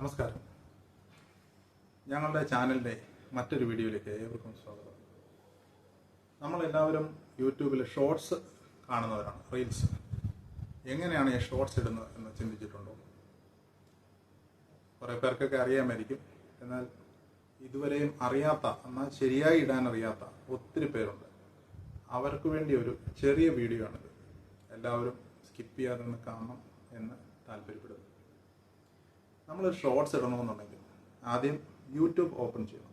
നമസ്കാരം. ഞങ്ങളുടെ ചാനലിന്റെ മറ്റൊരു വീഡിയോയിലേക്ക് ഏവർക്കും സ്വാഗതം. നമ്മളെല്ലാവരും യൂട്യൂബിൽ ഷോർട്സ് കാണുന്നവരാണ് റീൽസ്. എങ്ങനെയാണ് ഈ ഷോർട്സ് ഇടുന്നത് എന്ന് ചിന്തിച്ചിട്ടുണ്ടോ? കുറേ പേർക്കൊക്കെ അറിയാമായിരിക്കും. എന്നാൽ ഇതുവരെയും അറിയാത്ത എന്നാൽ ശരിയായി ഇടാൻ അറിയാത്ത ഒത്തിരി പേരുണ്ട്. അവർക്ക് വേണ്ടി ഒരു ചെറിയ വീഡിയോ ആണിത്. എല്ലാവരും സ്കിപ്പ് ചെയ്യാതെ കാണണം എന്ന് നമ്മൾ ഷോർട്സ് ഇടണമെന്നുണ്ടെങ്കിൽ ആദ്യം യൂട്യൂബ് ഓപ്പൺ ചെയ്യണം.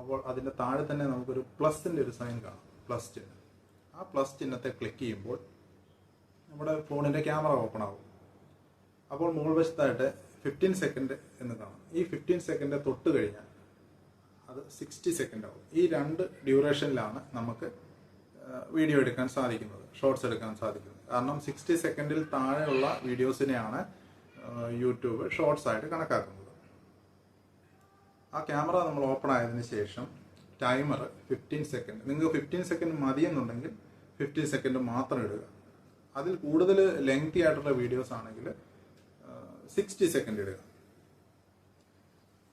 അപ്പോൾ അതിന്റെ താഴെ തന്നെ നമുക്കൊരു പ്ലസിന്റെ ഒരു സൈൻ കാണാം. പ്ലസ് ചിഹ്നം. ആ പ്ലസ് ചിഹ്നത്തെ ക്ലിക്ക് ചെയ്യുമ്പോൾ നമ്മുടെ ഫോണിന്റെ ക്യാമറ ഓപ്പൺ ആകും അപ്പോൾ മുകൾ വശത്തായിട്ട് ഫിഫ്റ്റീൻ സെക്കൻഡ് എന്ന് കാണാം. ഈ ഫിഫ്റ്റീൻ സെക്കൻഡ് തൊട്ട് കഴിഞ്ഞാൽ അത് സിക്സ്റ്റി സെക്കൻഡ് ആവും. ഈ രണ്ട് ഡ്യൂറേഷനിലാണ് നമുക്ക് വീഡിയോ എടുക്കാൻ സാധിക്കുന്നത് ഷോർട്സ് എടുക്കാൻ സാധിക്കുന്നത്. കാരണം സിക്സ്റ്റി സെക്കൻഡിൽ താഴെയുള്ള വീഡിയോസിനെയാണ് യൂട്യൂബ് ഷോർട്സ് ആയിട്ട് കണക്കാക്കുന്നത്. ആ ക്യാമറ നമ്മൾ ഓപ്പൺ ആയതിനു ശേഷം ടൈമർ ഫിഫ്റ്റീൻ സെക്കൻഡ് നിങ്ങൾക്ക് ഫിഫ്റ്റീൻ സെക്കൻഡ് മതിയെന്നുണ്ടെങ്കിൽ ഫിഫ്റ്റീൻ സെക്കൻഡ് മാത്രം ഇടുക. അതിൽ കൂടുതൽ ലെങ്തി ആയിട്ടുള്ള വീഡിയോസ് ആണെങ്കിൽ സിക്സ്റ്റി സെക്കൻഡ് ഇടുക.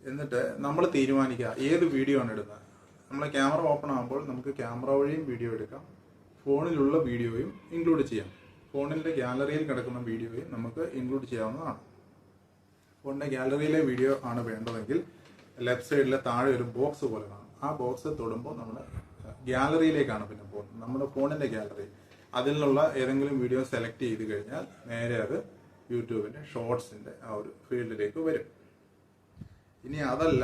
എന്നിട്ട് നമ്മൾ തീരുമാനിക്കുക ഏത് വീഡിയോ ആണ് ഇടുന്നത്. നമ്മൾ ക്യാമറ ഓപ്പൺ ആകുമ്പോൾ നമുക്ക് ക്യാമറ വഴിയും വീഡിയോ എടുക്കാം. ഫോണിലുള്ള വീഡിയോയും ഇൻക്ലൂഡ് ചെയ്യാം. ഫോണിന്റെ ഗാലറിയിൽ കിടക്കുന്ന വീഡിയോയും നമുക്ക് ഇൻക്ലൂഡ് ചെയ്യാവുന്നതാണ്. ഫോണിന്റെ ഗാലറിയിലെ വീഡിയോ ആണ് വേണ്ടതെങ്കിൽ ലെഫ്റ്റ് സൈഡിലെ താഴെ ഒരു ബോക്സ് പോലെ കാണും. ആ ബോക്സ് തൊടുമ്പോൾ നമ്മൾ ഗ്യാലറിയിലേക്കാണ് പിന്നെ പോകുന്നത്. നമ്മുടെ ഫോണിന്റെ ഗാലറി. അതിൽ നിന്നുള്ള ഏതെങ്കിലും വീഡിയോ സെലക്ട് ചെയ്ത് കഴിഞ്ഞാൽ നേരെ അത് യൂട്യൂബിന്റെ ഷോർട്സിന്റെ ആ ഒരു ഫീൽഡിലേക്ക് വരും. ഇനി അതല്ല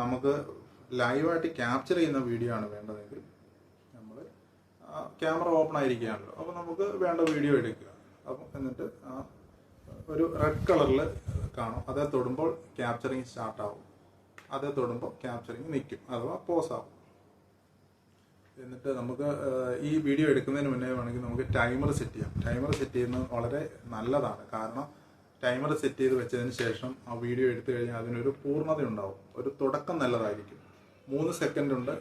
നമുക്ക് ലൈവായിട്ട് ക്യാപ്ചർ ചെയ്യുന്ന വീഡിയോ ആണ് വേണ്ടതെങ്കിൽ നമ്മൾ ക്യാമറ ഓപ്പൺ ആയിരിക്കുകയാണല്ലോ. നമുക്ക് വേണ്ട വീഡിയോ എടുക്കുക. അപ്പം എന്നിട്ട് ആ ഒരു റെഡ് കളറിൽ കാണും. അതേ തൊടുമ്പോൾ ക്യാപ്ചറിങ് സ്റ്റാർട്ടാവും അതേ തൊടുമ്പോൾ ക്യാപ്ചറിങ് നിൽക്കും അഥവാ പോസ് ആവും. എന്നിട്ട് നമുക്ക് ഈ വീഡിയോ എടുക്കുന്നതിന് മുന്നേ വേണമെങ്കിൽ നമുക്ക് ടൈമർ സെറ്റ് ചെയ്യാം. ടൈമർ സെറ്റ് ചെയ്യുന്നത് വളരെ നല്ലതാണ്. കാരണം ടൈമർ സെറ്റ് ചെയ്ത് വെച്ചതിന് ശേഷം ആ വീഡിയോ എടുത്തു കഴിഞ്ഞാൽ അതിനൊരു പൂർണത ഉണ്ടാവും ഒരു തുടക്കം നല്ലതായിരിക്കും. മൂന്ന് സെക്കൻഡ് ഉണ്ട്.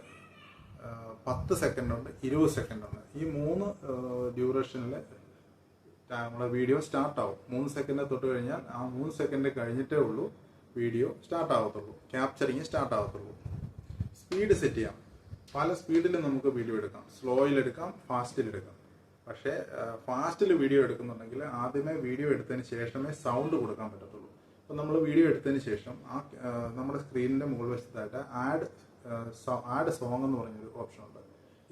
പത്ത് സെക്കൻഡ് ഉണ്ട് ഇരുപത് സെക്കൻഡ് ഉണ്ട് ഈ മൂന്ന് ഡ്യൂറേഷനിൽ നമ്മുടെ വീഡിയോ സ്റ്റാർട്ട് ആവും മൂന്ന് സെക്കൻഡ് തൊട്ട് കഴിഞ്ഞാൽ ആ മൂന്ന് സെക്കൻഡ് കഴിഞ്ഞിട്ടേ ഉള്ളൂ വീഡിയോ സ്റ്റാർട്ട് ആവത്തുള്ളൂ ക്യാപ്ചറിങ് സ്റ്റാർട്ട് ആവത്തുള്ളൂ സ്പീഡ് സെറ്റ് ചെയ്യാം. പല സ്പീഡിൽ നമുക്ക് വീഡിയോ എടുക്കാം. സ്ലോയിൽ എടുക്കാം ഫാസ്റ്റിൽ എടുക്കാം. പക്ഷേ ഫാസ്റ്റിൽ വീഡിയോ എടുക്കുന്നുണ്ടെങ്കിൽ ആദ്യമേ വീഡിയോ എടുത്തതിന് ശേഷമേ സൗണ്ട് കൊടുക്കാൻ പറ്റത്തുള്ളൂ. അപ്പം നമ്മൾ വീഡിയോ എടുത്തതിന് ശേഷം ആ നമ്മുടെ സ്ക്രീനിന്റെ മുകൾ വശത്തായിട്ട് ആഡ് ആഡ് സോങ് എന്ന് പറഞ്ഞൊരു ഓപ്ഷൻ ഉണ്ട്.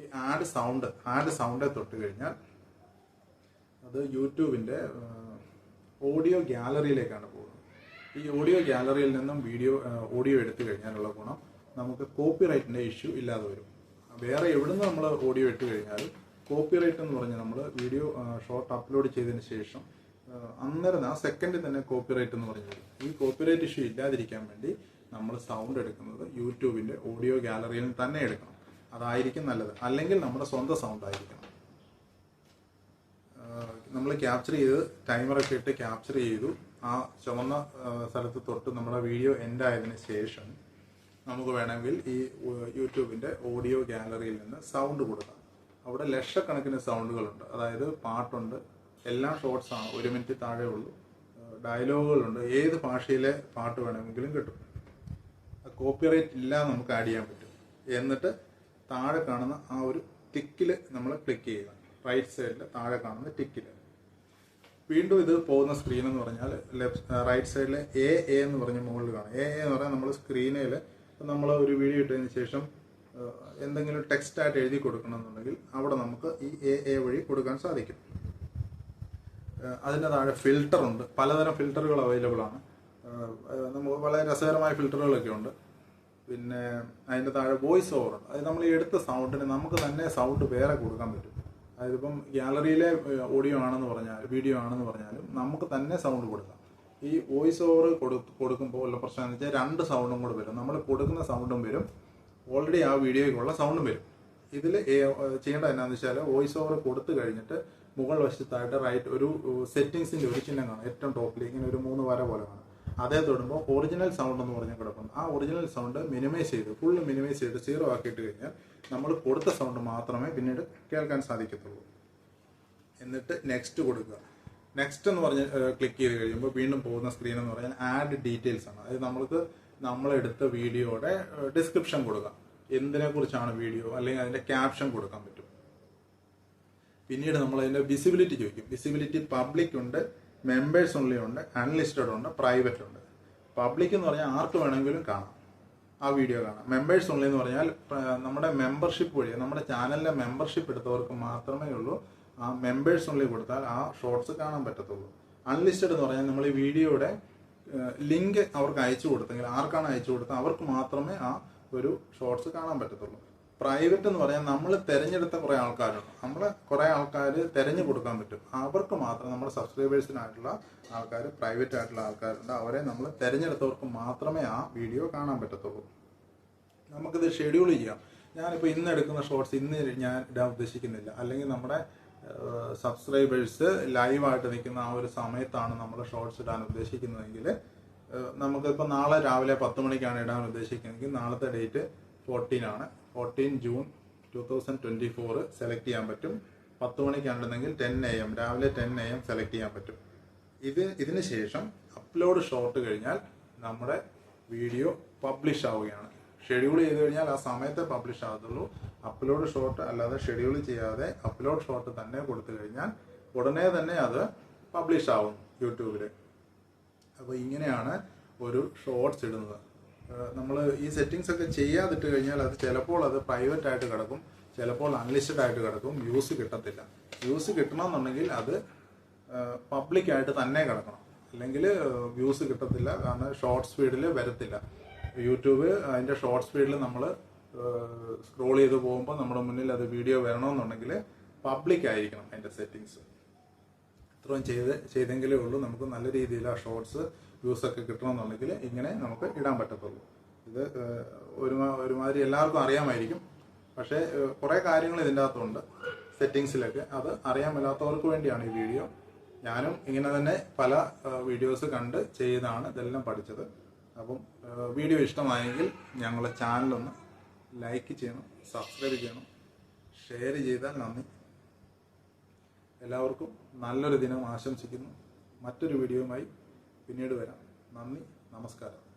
ഈ ആഡ് സൗണ്ട് ആഡ് സൗണ്ടേ തൊട്ട് കഴിഞ്ഞാൽ അത് യൂട്യൂബിന്റെ ഓഡിയോ ഗ്യാലറിയിലേക്കാണ് പോകുന്നത്. ഈ ഓഡിയോ ഗ്യാലറിയിൽ നിന്നും വീഡിയോ ഓഡിയോ എടുത്തു കഴിഞ്ഞാലുള്ള ഗുണം നമുക്ക് കോപ്പിറൈറ്റിന്റെ ഇഷ്യൂ ഇല്ലാതെ വരും. വേറെ എവിടുന്ന് നമ്മൾ ഓഡിയോ ഇട്ട് കഴിഞ്ഞാലും കോപ്പിറൈറ്റ് എന്ന് പറഞ്ഞ് നമ്മൾ വീഡിയോ ഷോർട്ട് അപ്ലോഡ് ചെയ്തതിന് ശേഷം അന്നേരം ആ സെക്കൻഡിൽ തന്നെ കോപ്പിറൈറ്റ് എന്ന് പറഞ്ഞു ഈ കോപ്പിറൈറ്റ് ഇഷ്യൂ ഇല്ലാതിരിക്കാൻ വേണ്ടി നമ്മൾ സൗണ്ട് എടുക്കുന്നത് യൂട്യൂബിന്റെ ഓഡിയോ ഗാലറിയിൽ തന്നെ എടുക്കണം. അതായിരിക്കും നല്ലത്. അല്ലെങ്കിൽ നമ്മുടെ സ്വന്തം സൗണ്ട് ആയിരിക്കണം. നമ്മൾ ക്യാപ്ചർ ചെയ്ത് ടൈമറൊക്കെ ഇട്ട് ക്യാപ്ചർ ചെയ്തു. ആ ചുമന്ന സ്ഥലത്ത് തൊട്ട് നമ്മുടെ വീഡിയോ എൻഡ് ആയതിനു ശേഷം നമുക്ക് വേണമെങ്കിൽ ഈ യൂട്യൂബിന്റെ ഓഡിയോ ഗാലറിയിൽ നിന്ന് സൗണ്ട് കൊടുക്കാം. അവിടെ ലക്ഷക്കണക്കിന് സൗണ്ടുകളുണ്ട് അതായത് പാട്ടുണ്ട്. എല്ലാം ഷോർട്സ് ആണ്. ഒരു മിനിറ്റ് താഴെ ഉള്ളൂ. ഡയലോഗുകളുണ്ട് ഏത് ഭാഷയിലെ പാട്ട് വേണമെങ്കിലും കിട്ടും. കോപ്പിറൈറ്റ് ഇല്ലാതെ നമുക്ക് ആഡ് ചെയ്യാൻ പറ്റും. എന്നിട്ട് താഴെ കാണുന്ന ആ ഒരു ടിക്കിൽ നമ്മൾ ക്ലിക്ക് ചെയ്യുക. റൈറ്റ് സൈഡിൽ താഴെ കാണുന്ന ടിക്കിൽ വീണ്ടും ഇത് പോകുന്ന സ്ക്രീൻ എന്ന് പറഞ്ഞാൽ ലെഫ്റ്റ് റൈറ്റ് സൈഡിൽ എ എ എന്ന് പറഞ്ഞ മുകളിൽ കാണും. എ എ എന്ന് പറഞ്ഞാൽ നമ്മൾ സ്ക്രീനിൽ നമ്മൾ ഒരു വീഡിയോ ഇട്ടതിന് ശേഷം എന്തെങ്കിലും ടെക്സ്റ്റ് ആയിട്ട് എഴുതി കൊടുക്കണമെന്നുണ്ടെങ്കിൽ അവിടെ നമുക്ക് ഈ എ എ വഴി കൊടുക്കാൻ സാധിക്കും. അതിന്റെ താഴെ ഫിൽട്ടർ ഉണ്ട്. പലതരം ഫിൽട്ടറുകൾ അവൈലബിൾ ആണ്. നമുക്ക് വളരെ രസകരമായ ഫിൽറ്ററുകളൊക്കെ ഉണ്ട്. പിന്നെ അതിന്റെ താഴെ വോയിസ് ഓവർ ഉണ്ട് അത് നമ്മൾ എടുത്ത സൗണ്ടിന് നമുക്ക് തന്നെ സൗണ്ട് വേറെ കൊടുക്കാൻ പറ്റും. അതായത് ഇപ്പം ഗ്യാലറിയിലെ ഓഡിയോ ആണെന്ന് പറഞ്ഞാൽ വീഡിയോ ആണെന്ന് പറഞ്ഞാലും നമുക്ക് തന്നെ സൗണ്ട് കൊടുക്കാം. ഈ വോയിസ് ഓവർ കൊടുക്കുമ്പോൾ ഉള്ള പ്രശ്നം എന്ന് വെച്ചാൽ രണ്ട് സൗണ്ടും കൂടെ വരും. നമ്മൾ കൊടുക്കുന്ന സൗണ്ടും വരും. ഓൾറെഡി ആ വീഡിയോയ്ക്കുള്ള സൗണ്ടും വരും. ഇതിൽ ചെയ്യേണ്ടത് എന്നാന്ന് വെച്ചാൽ വോയിസ് ഓവർ കൊടുത്തു കഴിഞ്ഞിട്ട് മുകൾ വശത്തായിട്ട് റൈറ്റ് ഒരു സെറ്റിങ്സിന്റെ ഒരു ചിഹ്നം കാണും. ഏറ്റവും ടോപ്പിൽ ഇങ്ങനെ ഒരു മൂന്ന് വര പോലെ കാണും. അതേ തൊടുമ്പോൾ ഒറിജിനൽ സൗണ്ട് എന്ന് പറഞ്ഞ് കിടക്കുന്നു. ആ ഒറിജിനൽ സൗണ്ട് മിനിമൈസ് ചെയ്ത് ഫുള്ള് മിനിമൈസ് ചെയ്ത് സീറോ ആക്കിയിട്ട് കഴിഞ്ഞാൽ നമ്മൾ കൊടുത്ത സൗണ്ട് മാത്രമേ പിന്നീട് കേൾക്കാൻ സാധിക്കത്തുള്ളൂ. എന്നിട്ട് നെക്സ്റ്റ് കൊടുക്കുക. നെക്സ്റ്റ് എന്ന് പറഞ്ഞ് ക്ലിക്ക് ചെയ്ത് കഴിയുമ്പോൾ വീണ്ടും പോകുന്ന സ്ക്രീൻ എന്ന് പറഞ്ഞാൽ ആഡ് ഡീറ്റെയിൽസ് ആണ്. അതായത് നമ്മൾക്ക് നമ്മളെടുത്ത വീഡിയോയുടെ ഡിസ്ക്രിപ്ഷൻ കൊടുക്കാം. എന്തിനെക്കുറിച്ചാണ് വീഡിയോ? അല്ലെങ്കിൽ അതിന്റെ ക്യാപ്ഷൻ കൊടുക്കാൻ പറ്റും. പിന്നീട് നമ്മൾ അതിന്റെ വിസിബിലിറ്റി ചോദിക്കും. വിസിബിലിറ്റി പബ്ലിക് ഉണ്ട്. മെമ്പേഴ്സ് ഉള്ളി ഉണ്ട് അൺലിസ്റ്റഡ് ഉണ്ട് പ്രൈവറ്റ് ഉണ്ട് പബ്ലിക് എന്ന് പറഞ്ഞാൽ ആർക്ക് വേണമെങ്കിലും കാണാം. ആ വീഡിയോ കാണാം. മെമ്പേഴ്സ് ഉള്ളി എന്ന് പറഞ്ഞാൽ നമ്മുടെ മെമ്പർഷിപ്പ് വഴി നമ്മുടെ ചാനലിലെ മെമ്പർഷിപ്പ് എടുത്തവർക്ക് മാത്രമേ ഉള്ളൂ. ആ മെമ്പേഴ്സ് ഉള്ളി കൊടുത്താൽ ആ ഷോർട്സ് കാണാൻ പറ്റത്തുള്ളൂ. അൺലിസ്റ്റഡ് എന്ന് പറഞ്ഞാൽ നമ്മൾ ഈ വീഡിയോയുടെ ലിങ്ക് അവർക്ക് അയച്ചു കൊടുത്തെങ്കിൽ ആർക്കാണ് അയച്ചു കൊടുത്തത് അവർക്ക് മാത്രമേ ആ ഒരു ഷോർട്സ് കാണാൻ പറ്റത്തുള്ളൂ. പ്രൈവറ്റ് എന്ന് പറയാൻ നമ്മൾ തിരഞ്ഞെടുത്ത കുറെ ആൾക്കാരുണ്ട്. നമ്മൾ കുറെ ആൾക്കാർ തിരഞ്ഞു കൊടുക്കാൻ പറ്റും. അവർക്ക് മാത്രം നമ്മുടെ സബ്സ്ക്രൈബേഴ്സിനായിട്ടുള്ള ആൾക്കാർ പ്രൈവറ്റ് ആയിട്ടുള്ള ആൾക്കാരുണ്ട്. അവരെ നമ്മൾ തിരഞ്ഞെടുത്തവർക്ക് മാത്രമേ ആ വീഡിയോ കാണാൻ പറ്റത്തുള്ളൂ. നമുക്കിത് ഷെഡ്യൂൾ ചെയ്യാം. ഞാനിപ്പോൾ ഇന്ന് എടുക്കുന്ന ഷോർട്സ് ഇന്ന് ഞാൻ ഇടാൻ ഉദ്ദേശിക്കുന്നില്ല. അല്ലെങ്കിൽ നമ്മുടെ സബ്സ്ക്രൈബേഴ്സ് ലൈവായിട്ട് നിൽക്കുന്ന ആ ഒരു സമയത്താണ് നമ്മൾ ഷോർട്സ് ഇടാൻ ഉദ്ദേശിക്കുന്നതെങ്കിൽ നമുക്കിപ്പോൾ നാളെ രാവിലെ പത്ത് മണിക്കാണ് ഇടാൻ ഉദ്ദേശിക്കുന്നതെങ്കിൽ നാളത്തെ ഡേറ്റ് ഫോർട്ടീൻ ആണ്. Fourteen June two thousand twenty four select ചെയ്യാൻ പറ്റും. പത്ത് മണിക്കാണെന്നുണ്ടെങ്കിൽ ടെൻ എ എം രാവിലെ ടെൻ എ എം സെലക്ട് ചെയ്യാൻ പറ്റും. ഇത് ഇതിന് ശേഷം അപ്ലോഡ് ഷോർട്ട് കഴിഞ്ഞാൽ നമ്മുടെ വീഡിയോ പബ്ലിഷ് ആവുകയാണ്. ഷെഡ്യൂൾ ചെയ്ത് കഴിഞ്ഞാൽ ആ സമയത്ത് പബ്ലിഷ് ആകത്തുള്ളൂ. അപ്ലോഡ് ഷോർട്ട് അല്ലാതെ ഷെഡ്യൂൾ ചെയ്യാതെ അപ്ലോഡ് ഷോർട്ട് തന്നെ കൊടുത്തു കഴിഞ്ഞാൽ ഉടനെ തന്നെ അത് പബ്ലിഷ് ആവും യൂട്യൂബിൽ അപ്പോൾ ഇങ്ങനെയാണ് ഒരു ഷോർട്സ് ഇടുന്നത്. നമ്മൾ ഈ സെറ്റിങ്സ് ഒക്കെ ചെയ്യാതിട്ട് കഴിഞ്ഞാൽ അത് ചിലപ്പോൾ അത് പ്രൈവറ്റ് ആയിട്ട് കിടക്കും. ചിലപ്പോൾ അൺലിസ്റ്റഡ് ആയിട്ട് കിടക്കും. യൂസ് കിട്ടത്തില്ല. യൂസ് കിട്ടണമെന്നുണ്ടെങ്കിൽ അത് പബ്ലിക് ആയിട്ട് തന്നെ കിടക്കണം. അല്ലെങ്കിൽ വ്യൂസ് കിട്ടത്തില്ല. കാരണം ഷോർട്ട് സ്പീഡിൽ വരത്തില്ല. യൂട്യൂബ് അതിന്റെ ഷോർട്ട് സ്പീഡിൽ നമ്മൾ സ്ക്രോൾ ചെയ്ത് പോകുമ്പോൾ നമ്മുടെ മുന്നിൽ അത് വീഡിയോ വരണമെന്നുണ്ടെങ്കിൽ പബ്ലിക് ആയിരിക്കണം അതിന്റെ സെറ്റിങ്സ് ഇത്രയും ചെയ്ത് ചെയ്തെങ്കിലേ ഉള്ളൂ. നമുക്ക് നല്ല രീതിയിൽ ആ ഷോർട്സ് വ്യൂസ് ഒക്കെ കിട്ടണമെന്നുണ്ടെങ്കിൽ ഇങ്ങനെ നമുക്ക് ഇടാൻ പറ്റത്തുള്ളൂ. ഇത് ഒരുമാതിരി എല്ലാവർക്കും അറിയാമായിരിക്കും. പക്ഷേ കുറെ കുറേ കാര്യങ്ങൾ ഇതിന്റെ അകത്തുണ്ട്. സെറ്റിങ്സിലൊക്കെ അത് അറിയാൻ മേലാത്തവർക്ക് വേണ്ടിയാണ് ഈ വീഡിയോ. ഞാനും ഇങ്ങനെ തന്നെ പല വീഡിയോസ് കണ്ട് ചെയ്താണ് ഇതെല്ലാം പഠിച്ചത്. അപ്പം വീഡിയോ ഇഷ്ടമായെങ്കിൽ ഞങ്ങളുടെ ചാനലൊന്ന് ലൈക്ക് ചെയ്യണം സബ്സ്ക്രൈബ് ചെയ്യണം ഷെയർ ചെയ്താൽ നന്ദി. എല്ലാവർക്കും നല്ലൊരു ദിനം ആശംസിക്കുന്നു. മറ്റൊരു വീഡിയോയുമായി പിന്നീട് വരാം. നന്ദി നമസ്കാരം.